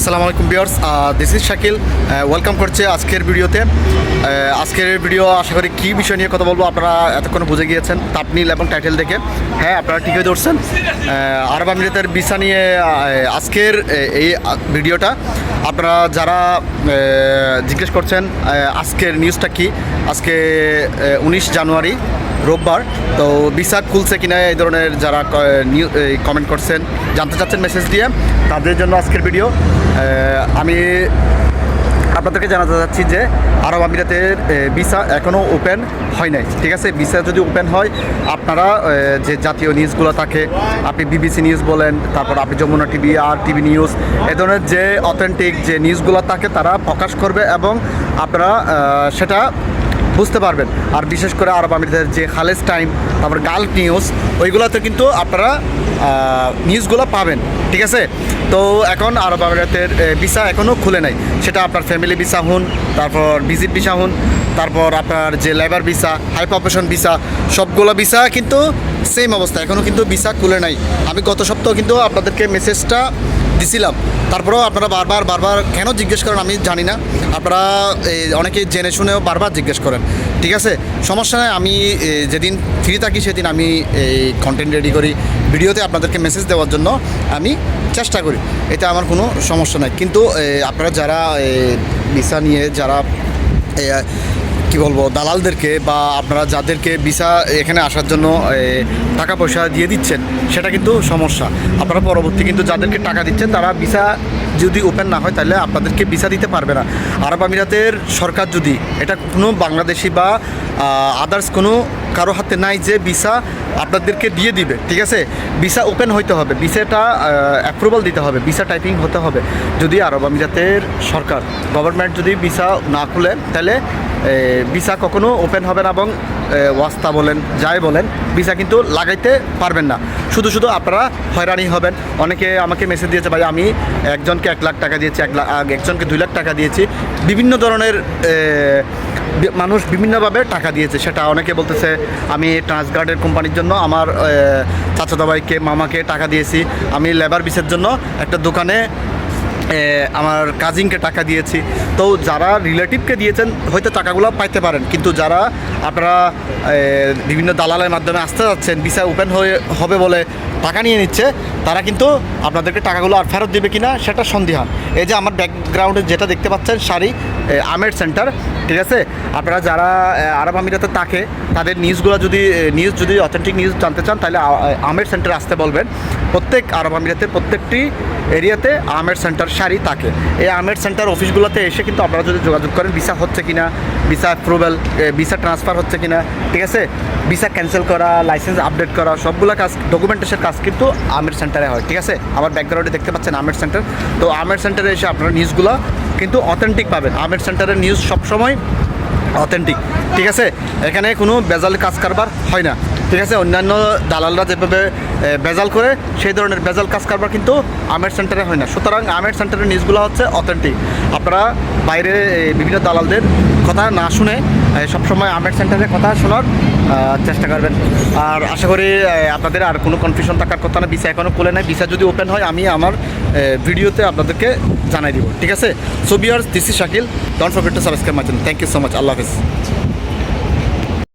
আসসালামু আলাইকুম viewers this is Shakil welcome করছে আজকের ভিডিওতে। আজকের ভিডিও আশা করি কী বিষয় নিয়ে কথা বলব আপনারা এতক্ষণ বুঝে গিয়েছেন, তাপনিল এবং টাইটেল দেখে। হ্যাঁ আপনারা ঠিকই ধরছেন। আরব আমিরাতের ভিসা নিয়ে আজকের এই ভিডিওটা। আপনারা যারা জিজ্ঞেস করছেন আজকের নিউজটা কি, আজকে উনিশ জানুয়ারি রোববার। তো ভিসা খুলছে কিনা এই ধরনের যারা কমেন্ট করছেন, জানতে চাচ্ছেন মেসেজ দিয়ে, তাদের জন্য আজকের ভিডিও আমি আপনাদেরকে জানাতে চাচ্ছি যে আরব আমিরাতের ভিসা এখনও ওপেন হয় নাই। ঠিক আছে? ভিসা যদি ওপেন হয়, আপনারা যে জাতীয় নিউজগুলো থাকে, আপনি বিবিসি নিউজ বলেন, তারপর আপনি যমুনা টিভি আর টিভি নিউজ, এ ধরনের যে অথেন্টিক যে নিউজগুলো থাকে, তারা প্রকাশ করবে এবং আপনারা সেটা বুঝতে পারবেন। আর বিশেষ করে আরব আমিরদের যে খালেজ টাইম তারপর গাল্ফ নিউজ, ওইগুলোতে কিন্তু আপনারা নিউজগুলো পাবেন। ঠিক আছে? তো এখন আরব আমিরাতের ভিসা এখনও খুলে নাই। সেটা আপনার ফ্যামিলি ভিসা হন, তারপর ভিজিট ভিসা হন, তারপর আপনার যে labour visa high profession visa, সবগুলো ভিসা কিন্তু সেম অবস্থা এখনও কিন্তু ভিসা খুলে নাই। আমি গত সপ্তাহ কিন্তু আপনাদেরকে মেসেজটা দিছিলাম। তারপরেও আপনারা বারবার বারবার কেন জিজ্ঞেস করেন আমি জানি না। আপনারা অনেকে জেনে শুনেও বারবার জিজ্ঞেস করেন। ঠিক আছে? সমস্যা নাই, আমি যেদিন ফ্রি থাকি সেদিন আমি এই কন্টেন্ট রেডি করি। ভিডিওতে আপনাদেরকে মেসেজ দেওয়ার জন্য আমি চেষ্টা করি। এতে আমার কোনো সমস্যা নাই। কিন্তু আপনারা যারা ভিসা নিয়ে যারা কি বলব, দালালদেরকে বা আপনারা যাদেরকে ভিসা এখানে আসার জন্য টাকা পয়সা দিয়ে দিচ্ছেন, সেটা কিন্তু সমস্যা। আপনারা পরবর্তী কিন্তু যাদেরকে টাকা দিচ্ছেন, তারা ভিসা যদি ওপেন না হয়, তাহলে আপনাদেরকে ভিসা দিতে পারবে না। আরব আমিরাতের সরকার যদি, এটা কোনো বাংলাদেশি বা আদার্স কোনো কারও হাতে নাই যে ভিসা আপনাদেরকে দিয়ে দিবে, ঠিক আছে? ভিসা ওপেন হইতে হবে, ভিসাটা অ্যাপ্রুভাল দিতে হবে, ভিসা টাইপিং হতে হবে। যদি আরব আমিরাতের সরকার গভর্নমেন্ট যদি ভিসা না খুলে, তাহলে ভিসা কখনো ওপেন হবে না এবং ওয়াস্তা বলেন যাই বলেন ভিসা কিন্তু লাগাইতে পারবেন না। শুধু শুধু আপনারা হয়রানি হবেন। অনেকে আমাকে মেসেজ দিয়েছে ভাই আমি একজনকে এক লাখ টাকা দিয়েছি এক লাখ একজনকে দুই লাখ টাকা দিয়েছি। বিভিন্ন ধরনের মানুষ বিভিন্নভাবে টাকা দিয়েছে। সেটা অনেকে বলতেছে আমি ট্রান্সগার্ডের কোম্পানির জন্য আমার এ, চাচাতো ভাইকে মামাকে টাকা দিয়েছি। আমি লেবার বিসের জন্য একটা দোকানে আমার কাজিনকে টাকা দিয়েছি। তো যারা রিলেটিভকে দিয়েছেন, হয়তো টাকাগুলো পাইতে পারেন। কিন্তু যারা আপনারা বিভিন্ন দালালের মাধ্যমে আসতে যাচ্ছেন ভিসা ওপেন হয়ে, হবে বলে টাকা নিয়ে নিচ্ছে, তারা কিন্তু আপনাদেরকে টাকাগুলো আর ফেরত দিবে কিনা, সেটা সন্দেহান এই যে আমার ব্যাকগ্রাউন্ডে যেটা দেখতে পাচ্ছেন, শাড়ি আমের সেন্টার ঠিক আছে? আপনারা যারা আরব আমিরাতে থাকে, তাদের নিউজগুলো যদি নিউজ যদি অথেন্টিক নিউজ জানতে চান, তাহলে আমের সেন্টার আসতে বলবেন। প্রত্যেক আরব আমিরাতের প্রত্যেকটি এরিয়াতে আমের সেন্টার শাড়ি থাকে। এই আমের সেন্টার অফিসগুলোতে এসে কিন্তু আপনারা যদি যোগাযোগ করেন, ভিসা হচ্ছে কিনা, ভিসা অ্যাপ্রুভাল ভিসা ট্রান্সফার হচ্ছে কিনা, ঠিক আছে? ভিসা ক্যান্সেল করা লাইসেন্স আপডেট করা, সবগুলো কাজ ডকুমেন্টেশন কাজ কিন্তু আমের সেন্টারে হয়, ঠিক আছে? আমার ব্যাকগ্রাউন্ডে দেখতে পাচ্ছেন আমের সেন্টার। তো আমের সেন্টারে এসে আপনারা নিউজগুলো কিন্তু অথেন্টিক পাবেন। আমের সেন্টারের নিউজ সবসময় অথেন্টিক ঠিক আছে? এখানে কোনো বেজাল কাজ কারবার হয় না। ঠিক আছে, অন্যান্য দালালরা যেভাবে বেজাল করে, সেই ধরনের বেজাল কাজ কারবার কিন্তু আমের সেন্টারে হয় না। সুতরাং আমের সেন্টারের নিউজগুলো হচ্ছে অথেন্টিক আপনারা বাইরে বিভিন্ন দালালদের কথা না শুনে সবসময় আমের সেন্টারের কথা শোনার চেষ্টা করবেন। আর আশা করি আপনাদের আর কোনো কনফিউশন থাকার কথা না ভিসা এখনও খুলে নাই। ভিসা যদি ওপেন হয়, আমি আমার ভিডিওতে আপনাদেরকে জানাই দিব। ঠিক আছে? So viewers this Shakil don't forget to subscribe my channel thank you so much Allah Hafiz.